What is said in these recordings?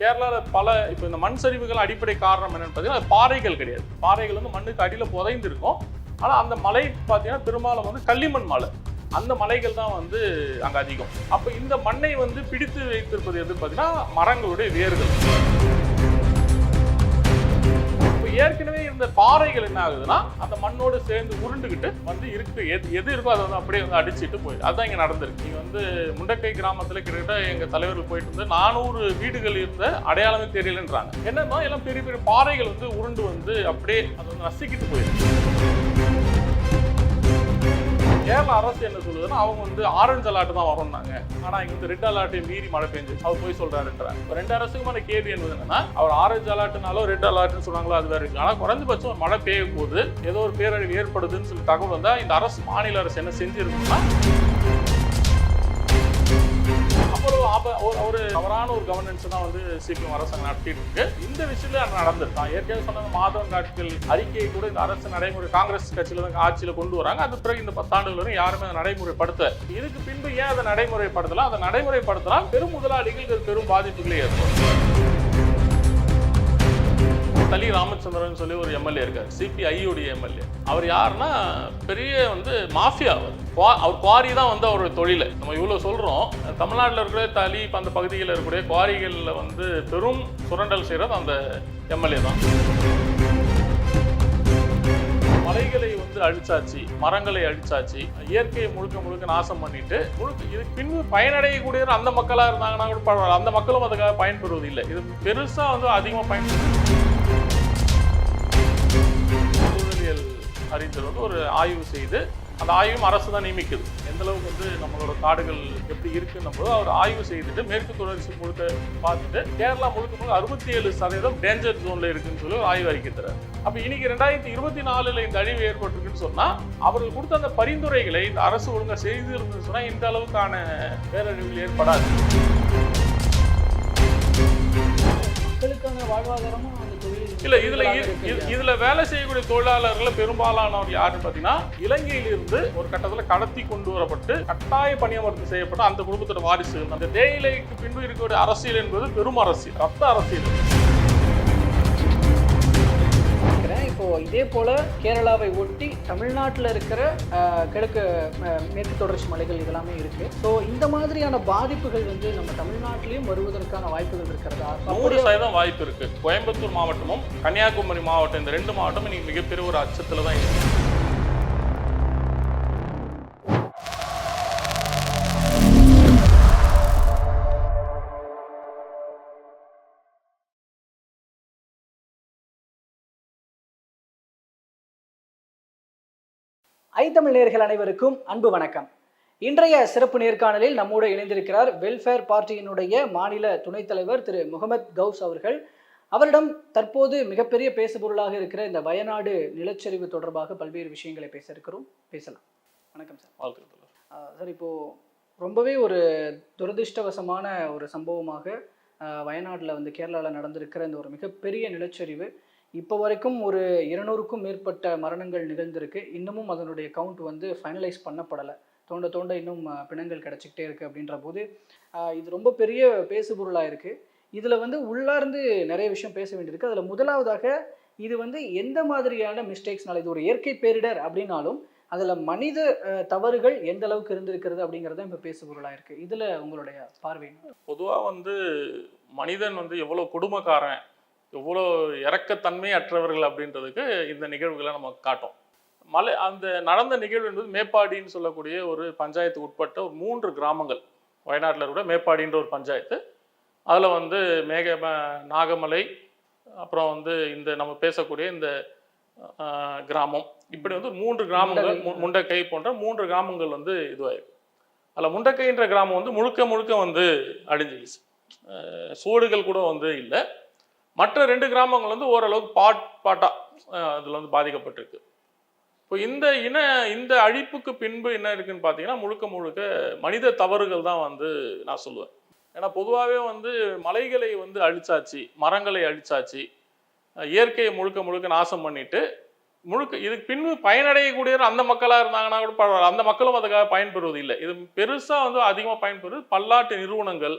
கேரளாவில் பல இப்போ இந்த மண் சரிவுகள் அடிப்படை காரணம் என்னென்னு பார்த்தீங்கன்னா அது பாறைகள் கிடையாது. பாறைகள் வந்து மண்ணுக்கு அடியில் புதைந்து இருக்கும் ஆனால் அந்த மலை பார்த்தீங்கன்னா பெரும்பாலும் வந்து களிமண் மலை. அந்த மலைகள் தான் வந்து அங்கே அதிகம். அப்போ இந்த மண்ணை வந்து பிடித்து வைத்திருப்பது எது பார்த்தீங்கன்னா மரங்களுடைய வேர்கள். ஏற்கனவே இருந்த பாறைகள் என்ன ஆகுதுன்னா அந்த மண்ணோடு சேர்ந்து உருண்டுகிட்டு வந்து இருக்கு. எது எது இருக்கோ அதை வந்து அப்படியே வந்து அடிச்சிட்டு போய் அதுதான் இங்கே நடந்திருக்கு. நீங்கள் வந்து முண்டக்கை கிராமத்தில் கிட்டத்தட்ட எங்கள் தலைவர்கள் போயிட்டு வந்து நானூறு வீடுகள் இருந்த அடையாளமே தெரியலன்றாங்க. என்னன்னா எல்லாம் பெரிய பெரிய பாறைகள் வந்து உருண்டு வந்து அப்படியே அதை வந்து நசுக்கிட்டு போயிருக்கு கேரள அரசு என்ன சொல்லுதுன்னா அவங்க வந்து ஆரஞ்சு அலர்ட் தான் வரும்னாங்க. ஆனா இங்க வந்து ரெட் அலர்ட்டையும் மீறி மழை பெஞ்சு அவர் போய் சொல்றாருன்ற ரெண்டு அரசுக்குமான கேள்வி என்பது என்னன்னா அவர் ஆரஞ்சு அலர்ட்னாலோ ரெட் அலர்ட்னு சொல்றாங்களோ அது வேற இருக்கு. ஆனா குறைஞ்சபட்சம் மழை பெய்யும் போது ஏதோ ஒரு பேரழிவு ஏற்படுதுன்னு சொல்லி தகவல் வந்தா இந்த அரசு மாநில அரசு என்ன செஞ்சிருக்குன்னா அப்புறம் ஆப- ஒரு- ஒரு தவறான ஒரு கவர்னன்ஸ் தான் வந்து சிபிஎம் அரசு நடத்திட்டு இருக்கு. இந்த விஷயத்துல அது நடந்திருக்கு. நான் ஏற்கனவே சொன்ன மாதவன் காட்சிகள் அறிக்கையை கூட இந்த அரசு நடைமுறை காங்கிரஸ் கட்சியில தான் ஆட்சியில கொண்டு வராங்க. அது பிறகு இந்த பத்தாண்டுகள் வரை யாருமே அதை நடைமுறைப்படுத்த இதுக்கு பின்பு ஏன் அதை நடைமுறைப்படுத்தலாம்? அதை நடைமுறைப்படுத்தலாம். பெரும் முதலாளிகள் பெரும் பாதிப்புகளை ஏற்படும் தலி ராமச்சந்திரன் சொல்லி ஒரு எம்எல்ஏ இருக்கார். சிபிஐயுடைய எம்எல்ஏ அவர் யாருன்னா பெரிய வந்து மாஃபியா அவர். குவா- அவர் குவாரி தான் வந்து அவருடைய தொழில். நம்ம இவ்வளோ சொல்கிறோம் தமிழ்நாட்டில் இருக்கிற தலி அந்த பகுதியில் இருக்கக்கூடிய குவாரிகளில் வந்து பெரும் சுரண்டல் செய்கிறது அந்த எம்எல்ஏ தான். மலைகளை வந்து அழிச்சாச்சு மரங்களை அழிச்சாச்சு. இயற்கையை முழுக்க முழுக்க நாசம் பண்ணிட்டு முழுக்க இதுக்கு பின்பு பயனடையக்கூடிய அந்த மக்களாக இருந்தாங்கன்னா கூட பரவாயில்ல. அந்த மக்களும் அதுக்காக பயன்பெறுவது இல்லை இது பெருசாக வந்து அதிகமாக பயன்படுது அறிஞர் வந்து ஒரு ஆய்வு செய்து அந்த ஆய்வும் அரசு தான் நியமிக்குது. எந்த அளவுக்கு வந்து நம்மளோட காடுகள் எப்படி இருக்குன்னும் போது அவர் ஆய்வு செய்துட்டு மேற்கு தொடர்ச்சி முழுக்க பார்த்துட்டு கேரளா முழுக்க முழுக்க அறுபத்தி ஏழு சதவீதம் டேஞ்சர் ஜோன்ல இருக்குன்னு சொல்லி ஒரு ஆய்வு அறிக்கை தரார். அப்போ இன்னைக்கு ரெண்டாயிரத்தி இருபத்தி நாலுல இந்த அழிவு ஏற்பட்டிருக்குன்னு சொன்னா அவர்கள் கொடுத்த அந்த பரிந்துரைகளை இந்த அரசு ஒழுங்காக செய்து இருந்துன்னு சொன்னா இந்த அளவுக்கான பேரழிவுகள் ஏற்படாது. மக்களுக்கான வாழ்வாதாரமும் இல்லை இதில் இதில் இது- வேலை செய்யக்கூடிய தொழிலாளர்கள் பெரும்பாலானவர் யாருன்னு பார்த்தீங்கன்னா இலங்கையிலிருந்து ஒரு கட்டத்தில் கடத்தி கொண்டு வரப்பட்டு கட்டாய பணியமர்த்தம் செய்யப்பட்ட அந்த குடும்பத்தோட வாரிசு அந்த தேயிலைக்கு பின்பு இருக்கக்கூடிய அரசியல் என்பது பெரும் அரசியல் ரத்த அரசியல். இப்போ இதே போல கேரளாவை ஒட்டி தமிழ்நாட்டில் இருக்கிற கிழக்கு மேற்கு தொடர்ச்சி மலைகள் இதெல்லாமே இருக்கு. ஸோ இந்த மாதிரியான பாதிப்புகள் வந்து நம்ம தமிழ்நாட்டிலையும் வருவதற்கான வாய்ப்புகள் இருக்கிறதா? நூறு சதவீதம் வாய்ப்பு இருக்கு. கோயம்புத்தூர் மாவட்டமும் கன்னியாகுமரி மாவட்டம் இந்த ரெண்டு மாவட்டமும் இன்னைக்கு மிகப்பெரிய ஒரு அச்சத்துல தான் இருக்கு. ஐத்தமிழ் நேயர்கள் அனைவருக்கும் அன்பு வணக்கம். இன்றைய சிறப்பு நேர்காணலில் நம்மோடு இணைந்திருக்கிறார் வெல்ஃபேர் பார்ட்டியினுடைய மாநில துணைத் தலைவர் திரு. முகமது கவுஸ் அவர்கள். அவரிடம் தற்போது மிகப்பெரிய பேசுபொருளாக இருக்கிற இந்த வயநாடு நிலச்சரிவு தொடர்பாக பல்வேறு விஷயங்களை பேச இருக்கிறோம். பேசலாம். வணக்கம் சார். ஆஹ் சார் இப்போ ரொம்பவே ஒரு துரதிர்ஷ்டவசமான ஒரு சம்பவமாக வயநாட்டில் வந்து கேரளாவில் நடந்திருக்கிற இந்த ஒரு மிகப்பெரிய நிலச்சரிவு இப்போ வரைக்கும் ஒரு இருநூறுக்கும் மேற்பட்ட மரணங்கள் நிகழ்ந்திருக்கு. இன்னமும் அதனுடைய கவுண்ட் வந்து ஃபைனலைஸ் பண்ணப்படலை. தோண்ட தோண்ட இன்னும் பிணங்கள் கிடச்சிக்கிட்டே இருக்குது அப்படின்ற போது இது ரொம்ப பெரிய பேசுபொருளாக இருக்குது இதில் வந்து உள்ளார்ந்து நிறைய விஷயம் பேச வேண்டியிருக்கு. அதில் முதலாவதாக இது வந்து எந்த மாதிரியான மிஸ்டேக்ஸ்னால இது ஒரு இயற்கை பேரிடர் அப்படின்னாலும் அதில் மனித தவறுகள் எந்த அளவுக்கு இருந்திருக்கிறது அப்படிங்கிறது தான் இப்போ பேசுபொருளாக இருக்குது இதில் உங்களுடைய பார்வை பொதுவாக வந்து மனிதன் வந்து எவ்வளோ கொடுமைக்காரன் எவ்வளோ இறக்கத்தன்மை அற்றவர்கள் அப்படின்றதுக்கு இந்த நிகழ்வுகளை நம்ம காட்டும். மலை அந்த நடந்த நிகழ்வு என்பது மேப்பாடின்னு சொல்லக்கூடிய ஒரு பஞ்சாயத்துக்கு உட்பட்ட ஒரு மூன்று கிராமங்கள். வயநாட்டில் இருக்கிற மேப்பாடின்ற ஒரு பஞ்சாயத்து. அதில் வந்து மேக நாகமலை அப்புறம் வந்து இந்த நம்ம பேசக்கூடிய இந்த கிராமம். இப்படி வந்து மூன்று கிராமங்கள். முண்டக்கை. போன்ற மூன்று கிராமங்கள் வந்து இதுவாயிருக்கு. அதில் முண்டக்கைன்ற கிராமம் வந்து முழுக்க முழுக்க வந்து அழிஞ்சிடுச்சு சூடுகள் கூட வந்து இல்லை. மற்ற ரெண்டு கிராமங்கள் வந்து ஓரளவுக்கு பாட் பாட்டாக அதில் வந்து பாதிக்கப்பட்டிருக்கு. இப்போ இந்த இன இந்த அழிப்புக்கு பின்பு என்ன இருக்குன்னு பார்த்தீங்கன்னா முழுக்க முழுக்க மனித தவறுகள் தான் வந்து நான் சொல்லுவேன். ஏன்னா பொதுவாகவே வந்து மலைகளை வந்து அழிச்சாச்சு மரங்களை அழிச்சாச்சு இயற்கையை முழுக்க முழுக்க நாசம் பண்ணிட்டு முழுக்க இதுக்கு பின்பு பயனடையக்கூடிய அந்த மக்களாக இருந்தாங்கன்னா கூட பரவாயில்ல. அந்த மக்களும் அதுக்காக பயன்பெறுவது இல்லை இது பெருசாக வந்து அதிகமாக பயன்பெறுவது பல்லாட்டு நிறுவனங்கள்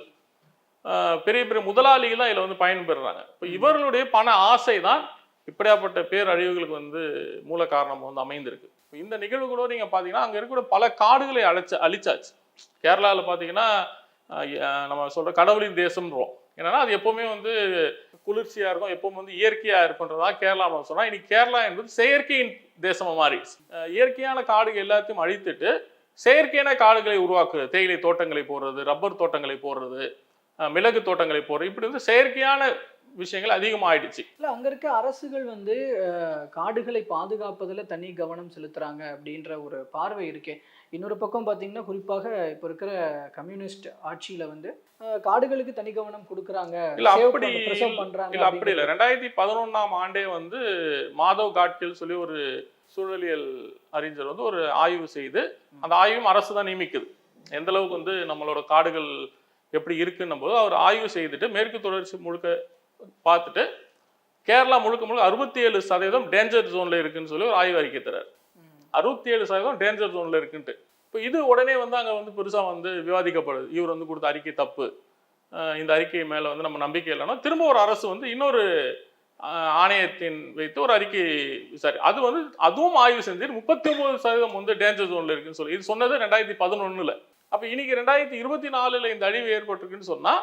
பெரிய பெரிய முதலாளிகள் தான் இதில் வந்து பயன்பெறுறாங்க இப்போ இவர்களுடைய பண ஆசை தான் இப்படியாப்பட்ட பேரழிவுகளுக்கு வந்து மூல காரணம் வந்து அமைந்திருக்கு. இந்த நிகழ்வு கூட நீங்கள் பார்த்தீங்கன்னா அங்கே இருக்கிற பல காடுகளை அழைச்ச அழிச்சாச்சு. கேரளாவில் பார்த்தீங்கன்னா நம்ம சொல்கிற கடவுளின் தேசம்ன்றோம். என்னன்னா அது எப்பவுமே வந்து குளிர்ச்சியாக இருக்கும் எப்பவும் வந்து இயற்கையாக இருக்குன்றதா கேரளா சொன்னால் இன்னைக்கு கேரளா என்பது செயற்கையின் தேசமாக மாறிடுச்சு. இயற்கையான காடுகள் எல்லாத்தையும் அழித்துட்டு செயற்கையான காடுகளை உருவாக்குறது தேயிலை தோட்டங்களை போடுறது ரப்பர் தோட்டங்களை போடுறது மிளகு தோட்டங்களை போடுறது இப்படி வந்து செயற்கையான விஷயங்கள் அதிகமாயிடுச்சு. இல்ல அங்க இருக்க அரசுகள் வந்து காடுகளை பாதுகாப்பதுல தனி கவனம் செலுத்துறாங்க அப்படின்ற ஒரு பார்வை இருக்கே. இன்னொரு பக்கம் பாத்தீங்கன்னா குறிப்பாக இப்ப இருக்கிற கம்யூனிஸ்ட் ஆட்சியில வந்து காடுகளுக்கு தனி கவனம் கொடுக்குறாங்க இல்ல அப்படி பண்றாங்க இல்ல அப்படி இல்லை. ரெண்டாயிரத்தி பதினொன்னாம் ஆண்டே வந்து மாதவ் காட்கில் சொல்லி ஒரு சூழலியல் அறிஞர் வந்து ஒரு ஆய்வு செய்து அந்த ஆய்வும் அரசு தான் நியமிக்குது. எந்த அளவுக்கு வந்து நம்மளோட காடுகள் எப்படி இருக்குன்னும் போது அவர் ஆய்வு செய்துட்டு மேற்கு தொடர்ச்சி முழுக்க பார்த்துட்டு கேரளா முழுக்க முழுக்க அறுபத்தி ஏழு சதவீதம் டேஞ்சர் ஜோனில் இருக்குன்னு சொல்லி ஒரு ஆய்வு அறிக்கை தரார். அறுபத்தி ஏழு சதவீதம் டேஞ்சர் ஜோனில் இருக்குன்ட்டு. இப்போ இது உடனே வந்து அங்கே வந்து பெருசாக வந்து விவாதிக்கப்படுது. இவர் வந்து கொடுத்த அறிக்கை தப்பு. இந்த அறிக்கை மேலே வந்து நம்ம நம்பிக்கை இல்லைன்னா திரும்ப ஒரு அரசு வந்து இன்னொரு ஆணையத்தின் வைத்து ஒரு அறிக்கை சாரி அது வந்து அதுவும் ஆய்வு செஞ்சு முப்பத்தி ஒன்பது சதவீதம் வந்து டேஞ்சர் ஜோனில் இருக்குன்னு சொல்லி. இது சொன்னது ரெண்டாயிரத்தி பதினொன்னுல. அப்போ இன்னைக்கு ரெண்டாயிரத்தி இருபத்தி நாலுல இந்த அழிவு ஏற்பட்டிருக்குன்னு சொன்னா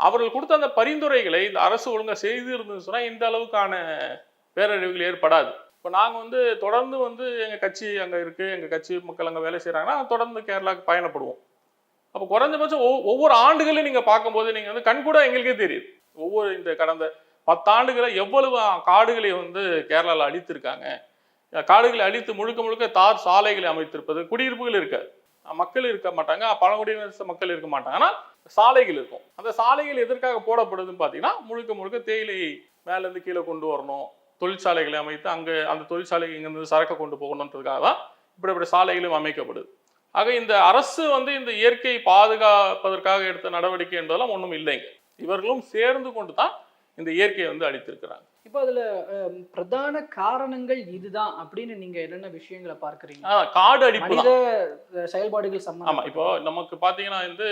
அவர்கள் கொடுத்த அந்த பரிந்துரைகளை இந்த அரசு ஒழுங்கா செய்து இருந்ததுன்னு சொன்னால் இந்த அளவுக்கான பேரழிவுகள் ஏற்படாது. இப்போ நாங்கள் வந்து தொடர்ந்து வந்து எங்கள் கட்சி அங்கே இருக்குது எங்கள் கட்சி மக்கள் அங்கே வேலை செய்கிறாங்கன்னா தொடர்ந்து கேரளாவுக்கு பயணப்படுவோம். அப்போ குறைஞ்சபட்சம் ஒவ்வொரு ஆண்டுகளையும் நீங்கள் பார்க்கும்போது நீங்கள் வந்து கண்கூட எங்களுக்கே தெரியுது. ஒவ்வொரு இந்த கடந்த பத்தாண்டுகளை எவ்வளவு காடுகளை வந்து கேரளாவில் அழித்திருக்காங்க. காடுகளை அழித்து முழுக்க முழுக்க தார் சாலைகளை அமைத்திருப்பது குடியிருப்புகள் இருக்காது. மக்கள் இருக்க மாட்டாங்க பழங்குடியினர் மக்கள் இருக்க மாட்டாங்க. ஆனால் சாலைகள் இருக்கும். அந்த சாலைகள் எதற்காக போடப்படுதுன்னு பார்த்தீங்கன்னா முழுக்க முழுக்க தேயிலை மேலேருந்து கீழே கொண்டு வரணும். தொழிற்சாலைகளை அமைத்து அங்கே அந்த தொழிற்சாலை இங்கேருந்து சரக்கை கொண்டு போகணுன்றதுக்காக தான் இப்படி இப்படி சாலைகளும் அமைக்கப்படுது. ஆக இந்த அரசு வந்து இந்த இயற்கையை பாதுகாப்பதற்காக எடுத்த நடவடிக்கை என்பதெல்லாம் ஒன்றும் இல்லைங்க. இவர்களும் சேர்ந்து கொண்டு தான் இந்த இயற்கையை வந்து அழித்திருக்கிறாங்க இப்போ அதுல பிரதான காரணங்கள் இதுதான் அப்படின்னு நீங்க என்னென்ன விஷயங்களை பார்க்கறீங்க? காடு அஹ், செயல்பாடுகள் ஆமா சம்பந்தம் இப்போ நமக்கு பாத்தீங்கன்னா வந்து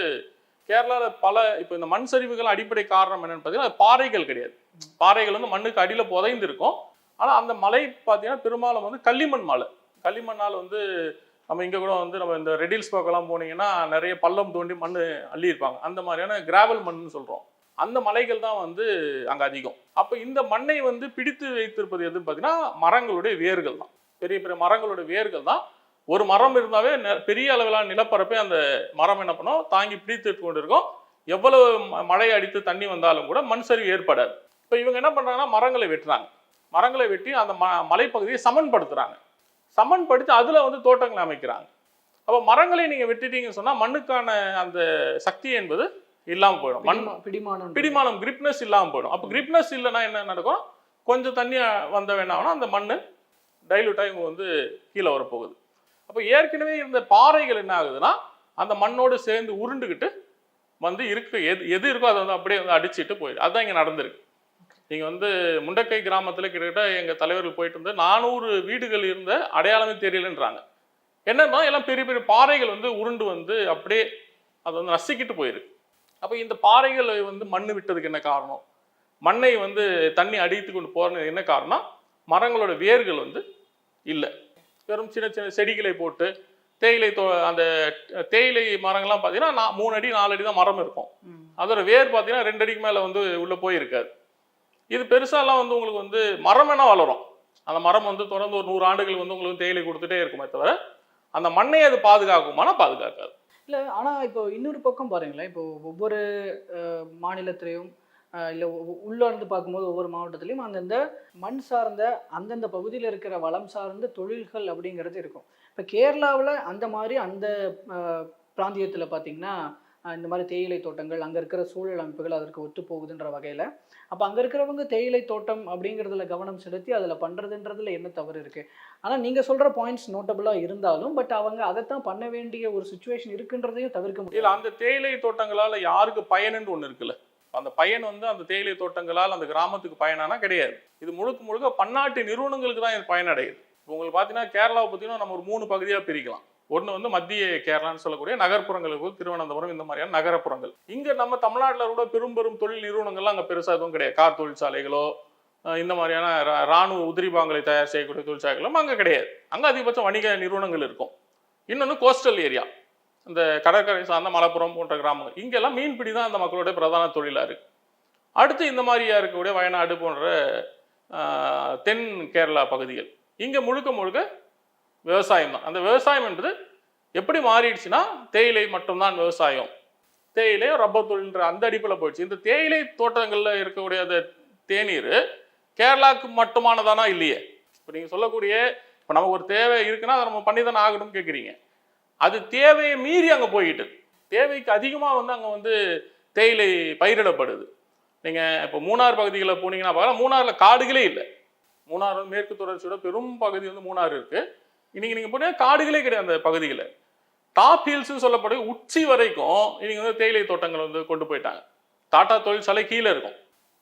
கேரளால பல இப்போ இந்த மண் சரிவுகள் அடிப்படை காரணம் என்னன்னு பார்த்தீங்கன்னா பாறைகள் கிடையாது. பாறைகள் வந்து மண்ணுக்கு அடியில புதைந்து இருக்கும் ஆனா அந்த மலை பார்த்தீங்கன்னா பெரும்பாலும் வந்து களிமண் மலை. களிமண்ணால் வந்து நம்ம இங்க கூட வந்து நம்ம இந்த ரெடில்ஸ் பக்கம்லாம் போனீங்கன்னா நிறைய பள்ளம் தோண்டி மண் அள்ளியிருப்பாங்க. அந்த மாதிரியான கிராவல் மண்ணுன்னு சொல்றோம். அந்த மலைகள் தான் வந்து அங்கே அதிகம். அப்போ இந்த மண்ணை வந்து பிடித்து வைத்திருப்பது எதுன்னு பார்த்தீங்கன்னா மரங்களுடைய வேர்கள் தான். பெரிய பெரிய மரங்களுடைய வேர்கள் தான். ஒரு மரம் இருந்தாவே நெ- பெரிய அளவிலான நிலப்பரப்பை அந்த மரம் என்ன பண்ணும்? தாங்கி பிடித்து கொண்டு இருக்கும் எவ்வளவு ம- மழை அடித்து தண்ணி வந்தாலும் கூட மண் சரிவு ஏற்படாது. இப்போ இவங்க என்ன பண்ணுறாங்கன்னா மரங்களை வெட்டுறாங்க. மரங்களை வெட்டி அந்த ம மலைப்பகுதியை சமன்படுத்துகிறாங்க சமன்படுத்தி அதில் வந்து தோட்டங்களை அமைக்கிறாங்க. அப்போ மரங்களை நீங்கள் வெட்டிட்டீங்கன்னு சொன்னால் மண்ணுக்கான அந்த சக்தி என்பது இல்லாம போயிடும். மண் பிடிமா- பிடிமானம் பிடிமானம் கிரிப்னஸ் இல்லாமல் போயிடும். அப்போ கிரிப்னஸ் இல்லைன்னா என்ன நடக்கும்? கொஞ்சம் தண்ணி வந்த வேணாம்னா அந்த மண் டைலூட் ஆகி இவங்க வந்து கீழே வரப்போகுது. அப்போ ஏற்கனவே இருந்த பாறைகள் என்ன ஆகுதுன்னா அந்த மண்ணோடு சேர்ந்து உருண்டுக்கிட்டு வந்து இருக்கு. எது எது இருக்கோ அதை வந்து அப்படியே வந்து அடிச்சிட்டு போயிடும் அதுதான் இங்கே நடந்திருக்கு. நீங்கள் வந்து முண்டக்கை கிராமத்தில் கிட்டத்தட்ட எங்கள் தலைவர்கள் போயிட்டு வந்து நானூறு வீடுகள் இருந்த அடையாளமே தெரியலன்றாங்க. என்னன்னா எல்லாம் பெரிய பெரிய பாறைகள் வந்து உருண்டு வந்து அப்படியே அதை வந்து நசுக்கிட்டு போயிருக்கு. அப்போ இந்த பாறைகளை வந்து மண்ணு விட்டதுக்கு என்ன காரணம்? மண்ணை வந்து தண்ணி அடித்து கொண்டு போறது என்ன காரணம்? மரங்களோட வேர்கள் வந்து இல்லை. வெறும் சின்ன சின்ன செடிகளை போட்டு தேயிலை தோ அந்த தேயிலை மரங்கள்லாம் பார்த்தீங்கன்னா நா- மூணு அடி நாலு அடி தான் மரம் இருக்கும். அதோட வேர் பார்த்தீங்கன்னா ரெண்டு அடிக்கு மேலே வந்து உள்ளே போயிருக்காது. இது பெருசாலாம் வந்து உங்களுக்கு வந்து மரம் வேணா வளரும். அந்த மரம் வந்து தொடர்ந்து ஒரு நூறு ஆண்டுகள் வந்து உங்களுக்கு தேயிலை கொடுத்துட்டே இருக்குமே தவிர அந்த மண்ணை அது பாதுகாக்குமானா பாதுகாக்காது. இல்லை ஆனால் இப்போ இன்னொரு பக்கம் பாருங்களேன். இப்போ ஒவ்வொரு மாநிலத்திலையும் இல்லை உள்ளார்ந்து இருந்து பார்க்கும்போது ஒவ்வொரு மாவட்டத்திலையும் அந்தந்த மண் சார்ந்த அந்தந்த பகுதியில் இருக்கிற வளம் சார்ந்த தொழில்கள் அப்படிங்கிறது இருக்கும். இப்போ கேரளாவில் அந்த மாதிரி அந்த பிராந்தியத்தில் பார்த்திங்கன்னா பார்த்தீங்கன்னா இந்த மாதிரி தேயிலை தோட்டங்கள் அங்கே இருக்கிற சூழல் அமைப்புகள் அதற்கு ஒத்து போகுதுன்ற வகையில். அப்போ அங்கே இருக்கிறவங்க தேயிலை தோட்டம் அப்படிங்கிறதுல கவனம் செலுத்தி அதில் பண்ணுறதுன்றதுல என்ன தவறு இருக்குது ஆனால் நீங்கள் சொல்கிற பாயிண்ட்ஸ் நோட்டபுளாக இருந்தாலும் பட் அவங்க அதைத்தான் பண்ண வேண்டிய ஒரு சுச்சுவேஷன் இருக்குன்றதையும் தவிர்க்க முடியல அந்த தேயிலை தோட்டங்களால் யாருக்கு பயனுன்னு ஒன்று இருக்குல்ல? அந்த பயன் வந்து அந்த தேயிலை தோட்டங்களால் அந்த கிராமத்துக்கு பயனானா கிடையாது. இது முழுக்க முழுக்க பன்னாட்டு நிறுவனங்களுக்கு தான் இது பயனடையுது. இப்போ உங்களுக்கு பார்த்தீங்கன்னா கேரளாவை பார்த்தீங்கன்னா நம்ம ஒரு மூணு பகுதியாக பிரிக்கலாம். ஒன்று வந்து மத்திய கேரளான்னு சொல்லக்கூடிய நகர்ப்புறங்களுக்கு திருவனந்தபுரம் இந்த மாதிரியான நகரப்புறங்கள். இங்கே நம்ம தமிழ்நாட்டில் கூட பெரும் பெரும் தொழில் நிறுவனங்கள்லாம் அங்கே பெருசாக எதுவும் கிடையாது. கார் தொழிற்சாலைகளோ இந்த மாதிரியான ரா- ராணுவ உதிரிபாகங்களை தயார் செய்யக்கூடிய தொழிற்சாலைகளும் அங்கே கிடையாது. அங்கே அதிகபட்சம் வணிக நிறுவனங்கள் இருக்கும். இன்னொன்று கோஸ்டல் ஏரியா இந்த கடற்கரை சார்ந்த மலப்புறம் போன்ற கிராமங்கள். இங்கெல்லாம் மீன்பிடி தான் அந்த மக்களுடைய பிரதான தொழிலாக இருக்குது அடுத்து இந்த மாதிரியா இருக்கக்கூடிய வயநாடு போன்ற தென் கேரளா பகுதிகள். இங்கே முழுக்க முழுக்க விவசாயம் தான். அந்த விவசாயம் என்பது எப்படி மாறிடுச்சுன்னா தேயிலை மட்டும்தான் விவசாயம். தேயிலை ரப்பர் தொழில்ன்ற அந்த அடிப்பில் போயிடுச்சு. இந்த தேயிலை தோட்டங்களில் இருக்கக்கூடிய அந்த தேநீர் கேரளாவுக்கு மட்டுமானதானா இல்லையே? இப்போ நீங்கள் சொல்லக்கூடிய இப்போ நமக்கு ஒரு தேவை இருக்குன்னா அதை நம்ம பண்ணி தானே ஆகணும்னு கேட்குறீங்க அது தேவையை மீறி அங்கே போயிட்டு தேவைக்கு அதிகமாக வந்து அங்கே வந்து தேயிலை பயிரிடப்படுது. நீங்கள் இப்போ மூணார் பகுதிகளில் போனீங்கன்னா பார்க்கலாம் மூணாரில் காடுகளே இல்லை. மூணார் மேற்கு தொடர்ச்சியோட பெரும் பகுதி வந்து மூணார் இருக்குது இன்னைக்கு நீங்கள் போனீங்கன்னா காடுகளே கிடையாது அந்த பகுதிகளில் டாப் ஹில்ஸ்னு சொல்லப்படும். உச்சி வரைக்கும் இன்னைக்கு வந்து தேயிலை தோட்டங்கள் வந்து கொண்டு போயிட்டாங்க. டாடா தொழிற்சாலை கீழே இருக்கும்.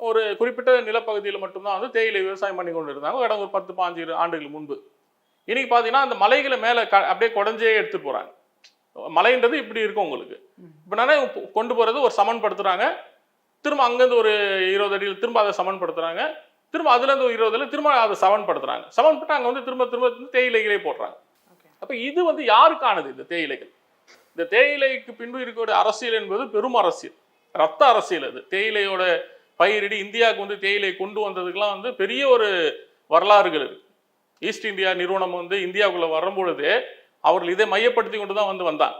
ஒரு குறிப்பிட்ட நிலப்பகுதியில் மட்டும்தான் வந்து தேயிலை விவசாயம் பண்ணி கொண்டு இருந்தாங்க. கடந்த ஒரு பத்து பாஞ்சு ஆண்டுகள் முன்பு. இன்னைக்கு பார்த்தீங்கன்னா அந்த மலைகளை மேலே க அப்படியே குடஞ்சே எடுத்துட்டு போகிறாங்க மலைன்றது இப்படி இருக்கும் உங்களுக்கு. இப்போ நானே கொண்டு போகிறது ஒரு சமன்படுத்துகிறாங்க திரும்ப அங்கேருந்து ஒரு இருபது அடியில் திரும்ப அதை சமன்படுத்துகிறாங்க திரும்ப அதுலேருந்து ஒரு இருபது அடியில் திரும்ப அதை சமன்படுத்துகிறாங்க சமன்பட்டு அங்கே வந்து திரும்ப திரும்ப தேயிலைகளே போடுறாங்க. அப்போ இது வந்து யாருக்கானது இந்த தேயிலைகள்? இந்த தேயிலைக்கு பின்பு இருக்கக்கூடிய அரசியல் என்பது பெரும் அரசியல். ரத்த அரசியல் அது. தேயிலையோட பயிரிடி இந்தியாவுக்கு வந்து தேயிலை கொண்டு வந்ததுக்கெல்லாம் வந்து பெரிய ஒரு வரலாறுகள் இருக்கு. ஈஸ்ட் இந்தியா நிறுவனம் வந்து இந்தியாவுக்குள்ள வரும்பொழுது அவர்கள் இதை மையப்படுத்தி கொண்டு தான் வந்து வந்தாங்க.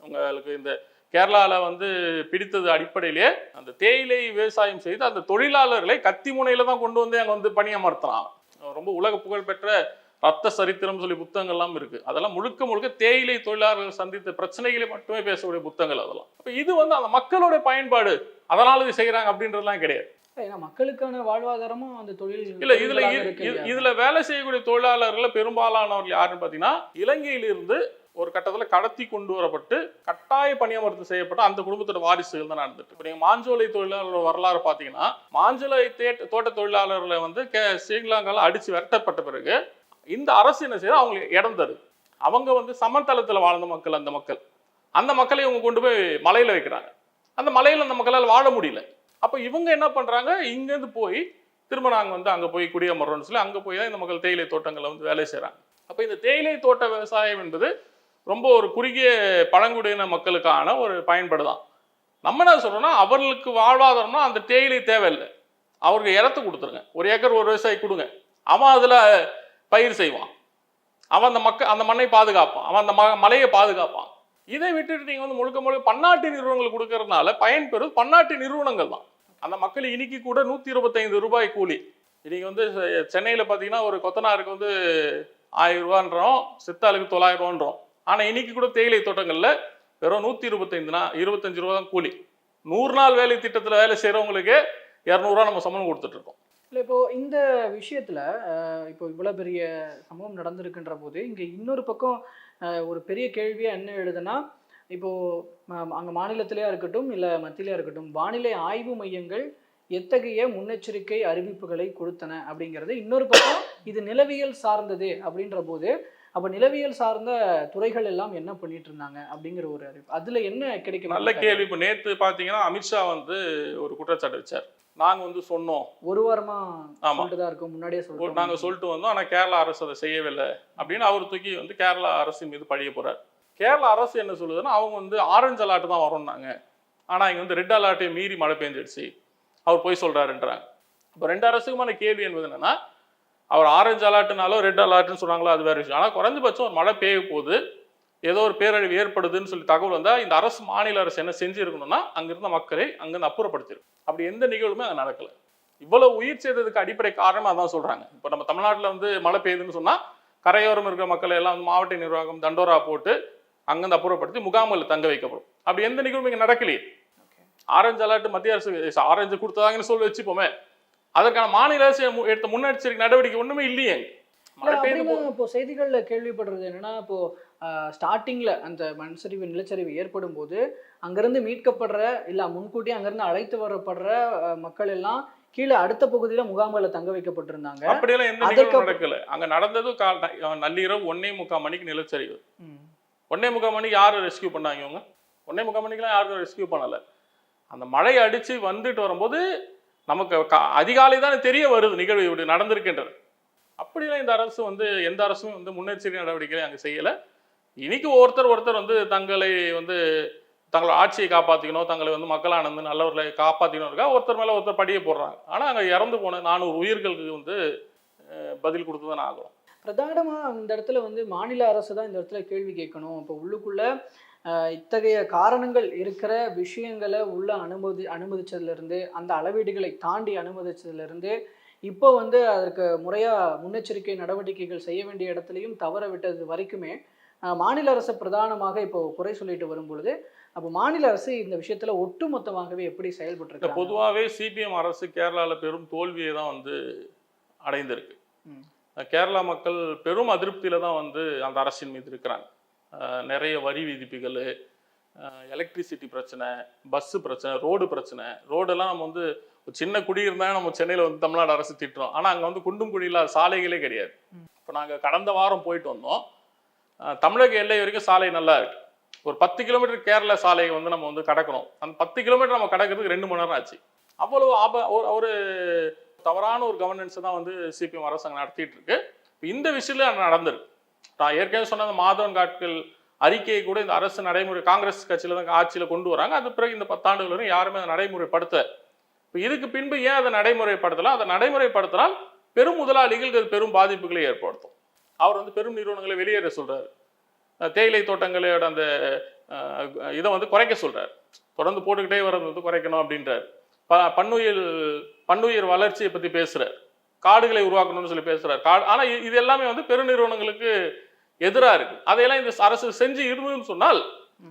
உங்களுக்கு இந்த கேரளாவில் வந்து பிடித்தது அடிப்படையிலே அந்த தேயிலை விவசாயம் செய்து அந்த தொழிலாளர்களை கத்தி முனையில தான் கொண்டு வந்து அங்கே வந்து பணியமர்த்தினான் ரொம்ப உலக புகழ்பெற்ற ரத்த சரித்திரம் சொல்லி புத்தகங்கள்லாம் இருக்கு. அதெல்லாம் முழுக்க முழுக்க தேயிலை தொழிலாளர்கள் சந்தித்த பிரச்சனைகளை மட்டுமே பேசக்கூடிய புத்தகங்கள் அதெல்லாம். அப்ப இது வந்து அந்த மக்களோட பயன்பாடு. அதனால இது செய்யறாங்க அப்படின்றதுலாம் கிடையாது. மக்களுக்கான வாழ்வாதாரமும் அந்த தொழில் இல்ல இதுல? இதுல வேலை செய்யக்கூடிய தொழிலாளர்கள்ல பெரும்பாலானவர்கள் யாருன்னு பாத்தீங்கன்னா இலங்கையிலிருந்து ஒரு கட்டத்தில் கடத்தி கொண்டு வரப்பட்டு கட்டாய பணியமர்த்தம் செய்யப்பட்ட அந்த குடும்பத்தோட வாரிசுகள் தான் நடந்துட்டு. இப்போ நீங்கள் மாஞ்சோலை தொழிலாளர் வரலாறு பார்த்தீங்கன்னா மாஞ்சோலை தேட்ட தோட்ட தொழிலாளர்களை வந்து கே ஸ்ரீலங்கால அடித்து விரட்டப்பட்ட பிறகு இந்த அரசு என்ன செய்யுது அவங்களுக்கு இடம் தருது. அவங்க வந்து சமதளத்துல வாழ்ந்த மக்கள் அந்த மக்கள். அந்த மக்களை இவங்க கொண்டு போய் மலையில் வைக்கிறாங்க. அந்த மலையில் அந்த மக்களால் வாழ முடியல. அப்போ இவங்க என்ன பண்ணுறாங்க இங்கேருந்து போய் திரும்ப நாங்கள் வந்து அங்கே போய் குடியமர்றோம்னு சொல்லி அங்கே போய் தான் இந்த மக்கள் தேயிலை தோட்டங்களை வந்து வேலை செய்கிறாங்க அப்போ இந்த தேயிலை தோட்ட விவசாயம் என்பது ரொம்ப ஒரு குறுகிய பழங்குடியின மக்களுக்கான ஒரு பயன்பாடு தான். நம்ம என்ன சொல்கிறோம்னா அவர்களுக்கு வாழ்வாதாரம்னா அந்த தேயிலை தேவையில்லை. அவருக்கு இறத்து கொடுத்துருங்க. ஒரு ஏக்கர் ஒரு விவசாயி கொடுங்க. அவன் அதில் பயிர் செய்வான். அவன் அந்த மக்க அந்த மண்ணை பாதுகாப்பான். அவன் அந்த ம மலையை பாதுகாப்பான். இதை விட்டுட்டு நீங்கள் வந்து முழுக்க முழுக்க பன்னாட்டு நிறுவனங்கள் கொடுக்கறதுனால பயன்பெறும் பன்னாட்டு நிறுவனங்கள் தான். அந்த மக்கள் இன்னைக்கு கூட நூற்றி இருபத்தைந்து ரூபாய் கூலி. இன்றைக்கி வந்து செ- பார்த்தீங்கன்னா ஒரு கொத்தனாருக்கு வந்து ஆயிரம் ரூபான்றோம் சித்தாளுக்கு தொள்ளாயிரம் ரூபான்றோம். ஆனால் இன்னைக்கு கூட தேயிலை தோட்டங்களில் வெறும் நூற்றி இருபத்தைந்துனா இருபத்தஞ்சு ரூபா தான் கூலி. நூறு நாள் வேலை திட்டத்தில் வேலை செய்கிறவங்களுக்கு இரநூறுவா நம்ம சம்பளம் கொடுத்துட்ருக்கோம் இல்லை இப்போ இந்த விஷயத்தில் இப்போ இவ்வளோ பெரிய சம்பவம் நடந்திருக்குன்ற போது இங்கே இன்னொரு பக்கம் ஒரு பெரிய கேள்வியாக என்ன எழுதுனா இப்போது அங்கே அங்க மாநிலத்திலேயா இருக்கட்டும் இல்லை மத்தியிலயா இருக்கட்டும் வானிலை ஆய்வு மையங்கள் எத்தகைய முன்னெச்சரிக்கை அறிவிப்புகளை கொடுத்தன அப்படிங்கிறது இன்னொரு பக்கம் இது நிலவியல் சார்ந்தது அப்படின்ற போது அப்ப நிலவியல் சார்ந்த துறைகள் எல்லாம் என்ன பண்ணிட்டு இருந்தாங்க அப்படிங்கிற ஒரு அறிவிப்பு அதுல என்ன கிடைக்கும் நல்ல கேள்வி. இப்போ நேற்று பார்த்தீங்கன்னா அமித்ஷா வந்து ஒரு குற்றச்சாட்டு வச்சார். நாங்கள் வந்து சொன்னோம். ஒரு வாரமா ஆமா. சொல்லிட்டு தான் இருக்கோம். முன்னாடியே சொல்லிட்டு நாங்கள் சொல்லிட்டு வந்தோம். ஆனால் கேரளா அரசு அதை செய்யவில்லை அப்படின்னு அவர் தூக்கி வந்து கேரளா அரசு மீது பழிய போறார். கேரளா அரசு என்ன சொல்லுதுன்னா அவங்க வந்து ஆரஞ்சு அலர்ட் தான் வரும்னாங்க ஆனால் இங்கே வந்து ரெட் அலர்ட்டை மீறி மழை பெஞ்சிடுச்சு. அவர் போய் சொல்றாருன்றாங்க. இப்போ ரெண்டு அரசுக்குமான கேள்வி என்பது என்னன்னா அவர் ஆரஞ்சு அலர்ட்னாலோ ரெட் அலர்ட்னு சொன்னாங்களோ அது வேற விஷயம். ஆனால் குறைஞ்சபட்சம் ஒரு மழை பெய்ய போகுது. ஏதோ ஒரு பேரழிவு ஏற்படுதுன்னு சொல்லி தகவல் வந்தால் இந்த அரசு மாநில அரசு என்ன செஞ்சிருக்கணும்னா அங்கிருந்த மக்களை அங்கிருந்து அப்புறப்படுத்திருக்கும் அப்படி எந்த நிகழ்வுமே அங்கே நடக்கல. இவ்வளவு உயிர் சேதத்துக்கு அடிப்படை காரணம் அதான் சொல்றாங்க. இப்போ நம்ம தமிழ்நாட்டில் வந்து மழை பெய்யுதுன்னு சொன்னா கரையோரம் இருக்கிற மக்களை எல்லாம் வந்து மாவட்ட நிர்வாகம் தண்டோரா போட்டு அங்கிருந்து அப்புறப்படுத்தி முகாம்களில் தங்க வைக்கப்படும். அப்படி எந்த நிகழ்வும் இங்கே நடக்கலையே. ஆரஞ்சு அலர்ட் மத்திய அரசு ஆரஞ்சு கொடுத்ததாங்கன்னு சொல்லி வச்சுப்போமே. அதற்கான மாநில அரசு எடுத்த முன்னெச்சரிக்கை நடவடிக்கை ஒண்ணுமே இல்லையே. இப்போ செய்திகள்ல கேள்விப்படுறது என்னன்னா இப்போ ஸ்டார்டிங்ல அந்த மண் சரிவு நிலச்சரிவு ஏற்படும் போது அங்கிருந்து மீட்கப்படுற இல்ல முன்கூட்டியே அங்கிருந்து அழைத்து வரப்படுற மக்கள் எல்லாம் கீழே அடுத்த பகுதியில முகாம்களை தங்க வைக்கப்பட்டிருந்தாங்க. அப்படியெல்லாம் எந்த நிகழ்வும் நடக்கல. அங்க நடந்தது நள்ளிரவு ஒன்னே முக்கால் மணிக்கு நிலச்சரிவு. ஒன்னே முக்கால் மணிக்கு யாரும் ரெஸ்கியூ பண்ணாங்க இவங்க? ஒன்னே முக்கால் மணிக்கெலாம் யாரும் ரெஸ்கியூ பண்ணலை. அந்த மழை அடித்து வந்துட்டு வரும்போது நமக்கு க- அதிகாலை தானே தெரிய வருது நிகழ்வு இப்படி நடந்திருக்கின்றது. அப்படிலாம் இந்த அரசு வந்து எந்த அரசும் வந்து முன்னெச்சரிக்கை நடவடிக்கைகளை அங்கே செய்யலை. இன்னைக்கு ஒருத்தர் ஒருத்தர் வந்து தங்களை வந்து தங்களோட ஆட்சியை காப்பாற்றிக்கணும் தங்களை வந்து மக்களானந்து நல்லவர்களை காப்பாற்றிக்கணும்க்கா ஒருத்தர் மேலே ஒருத்தர் படியை போடுறாங்க. ஆனால் அங்கே இறந்து போன நானூறு உயிர்களுக்கு வந்து பதில் கொடுத்து தான் ஆகும் பிரதானமாக இந்த இடத்துல வந்து மாநில அரசு தான் இந்த இடத்துல கேள்வி கேட்கணும். இப்போ உள்ளுக்குள்ளே இத்தகைய காரணங்கள் இருக்கிற விஷயங்களை உள்ள அனுமதி அனுமதிச்சதுல இருந்து அந்த அளவீடுகளை தாண்டி அனுமதிச்சதுல இருந்து இப்போ வந்து அதற்கு முறையா முன்னெச்சரிக்கை நடவடிக்கைகள் செய்ய வேண்டிய இடத்துலையும் தவற விட்டது வரைக்குமே மாநில அரசு பிரதானமாக இப்போ குறை சொல்லிட்டு வரும் பொழுது அப்போ மாநில அரசு இந்த விஷயத்துல ஒட்டுமொத்தமாகவே எப்படி செயல்பட்டு பொதுவாகவே சிபிஎம் அரசு கேரளாவில் பெரும் தோல்வியை தான் வந்து அடைந்திருக்கு. கேரளா மக்கள் பெரும் அதிருப்தியில் தான் வந்து அந்த அரசின் மீது இருக்கிறாங்க. நிறைய வரி விதிப்புகள் எலக்ட்ரிசிட்டி பிரச்சனை பஸ்ஸு பிரச்சனை ரோடு பிரச்சனை. ரோடெல்லாம் நம்ம வந்து ஒரு சின்ன குடி இருந்தால் நம்ம சென்னையில் வந்து தமிழ்நாடு அரசு திட்டுறோம். ஆனால் அங்கே வந்து குண்டும் குடியில்லாத சாலைகளே கிடையாது. இப்போ நாங்கள் கடந்த வாரம் போயிட்டு வந்தோம். தமிழக எல்லை வரைக்கும் சாலை நல்லா இருக்கு. ஒரு பத்து கிலோமீட்டர் கேரளா சாலையை வந்து நம்ம வந்து கடக்கணும். அந்த பத்து கிலோமீட்டர் நம்ம கடக்கிறதுக்கு ரெண்டு மணி நேரம் ஆச்சு. அவ்வளவு ஆப ஒரு ஒரு தவறான ஒரு கவர்னன்ஸ் தான் வந்து சிபிஎம் அரசாங்கம் நடத்திட்டு இருக்கு. இப்ப இந்த விஷயத்துல நடந்திருக்கு. நான் ஏற்கனவே சொன்ன அந்த மாதவன் காட்கள் அறிக்கையை கூட இந்த அரசு நடைமுறை காங்கிரஸ் கட்சியில தான் ஆட்சியில் கொண்டு வராங்க. அது பிறகு இந்த பத்தாண்டுகள் வரும் யாருமே அதை நடைமுறைப்படுத்த இப்போ இதுக்கு பின்பு ஏன் அதை நடைமுறைப்படுத்தலாம் அதை நடைமுறைப்படுத்தினால் பெரும் முதலாளிகளுக்கு அது பெரும் பாதிப்புகளை ஏற்படுத்தும். அவர் வந்து பெரும் நிறுவனங்களை வெளியேற சொல்கிறார் தேயிலை தோட்டங்களோட அந்த இதை வந்து குறைக்க சொல்கிறார் தொடர்ந்து போட்டுக்கிட்டே வர்றது வந்து குறைக்கணும் அப்படின்றார். ப பண்ணுயிர் பன்னுயிர் வளர்ச்சியை பற்றி பேசுகிறார் காடுகளை உருவாக்கணும்னு சொல்லி பேசுகிறார் காடு ஆனால் இது எல்லாமே வந்து பெருநிறுவனங்களுக்கு எதிராக இருக்கு. அதையெல்லாம் இந்த அரசு செஞ்சு இருந்ததுன்னு சொன்னால்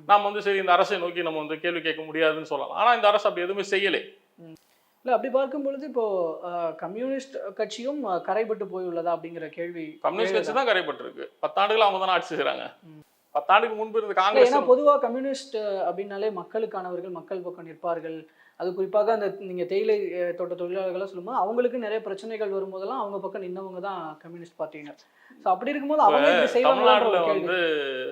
நாம் வந்து சரி இந்த அரசை நோக்கி நம்ம வந்து கேள்வி கேட்க முடியாதுன்னு சொல்லலாம். ஆனா இந்த அரசு அப்படி எதுவுமே செய்யலை. இல்லை அப்படி பார்க்கும் பொழுது இப்போ கம்யூனிஸ்ட் கட்சியும் கரைபட்டு போயுள்ளதா அப்படிங்கிற கேள்வி கம்யூனிஸ்ட் கட்சி தான் கரைப்பட்டிருக்கு பத்தாண்டுகள் அவங்க தானே ஆட்சி செய்றாங்க ம். பத்தாண்டுக்கு முன்பு இருந்த காங்கிரஸ் ஏன்னா பொதுவா கம்யூனிஸ்ட் அப்படின்னாலே மக்களுக்கானவர்கள் மக்கள் பக்கம் நிற்பார்கள். அது குறிப்பாக அந்த நீங்க தேயிலை தோட்ட தொழிலாளர்களை சொல்லும்போது அவங்களுக்கு நிறைய பிரச்சனைகள் வரும்போதெல்லாம் அவங்க பக்கம் நின்னவங்க தான் கம்யூனிஸ்ட் பார்ட்டியினர். ஸோ அப்படி இருக்கும்போது அவங்க தமிழ்நாட்டுல வந்து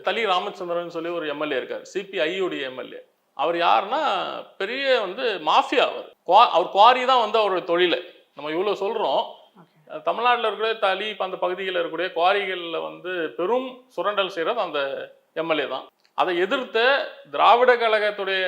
தலி ராமச்சந்திரன் சொல்லி ஒரு எம்எல்ஏ இருக்கார் சிபிஐயுடைய எம்எல்ஏ. அவர் யாருன்னா பெரிய வந்து மாஃபியா அவர். அவர் குவாரி தான் வந்து அவருடைய தொழில். நம்ம இவ்வளோ சொல்றோம். Okay. தமிழ்நாட்டில் இருக்கக்கூடிய தலி அந்த பகுதிகளில் இருக்கக்கூடிய குவாரிகளில் வந்து பெரும் சுரண்டல் செய்கிறது அந்த எம்எல்ஏ தான். அதை எதிர்த்த திராவிட கழகத்துடைய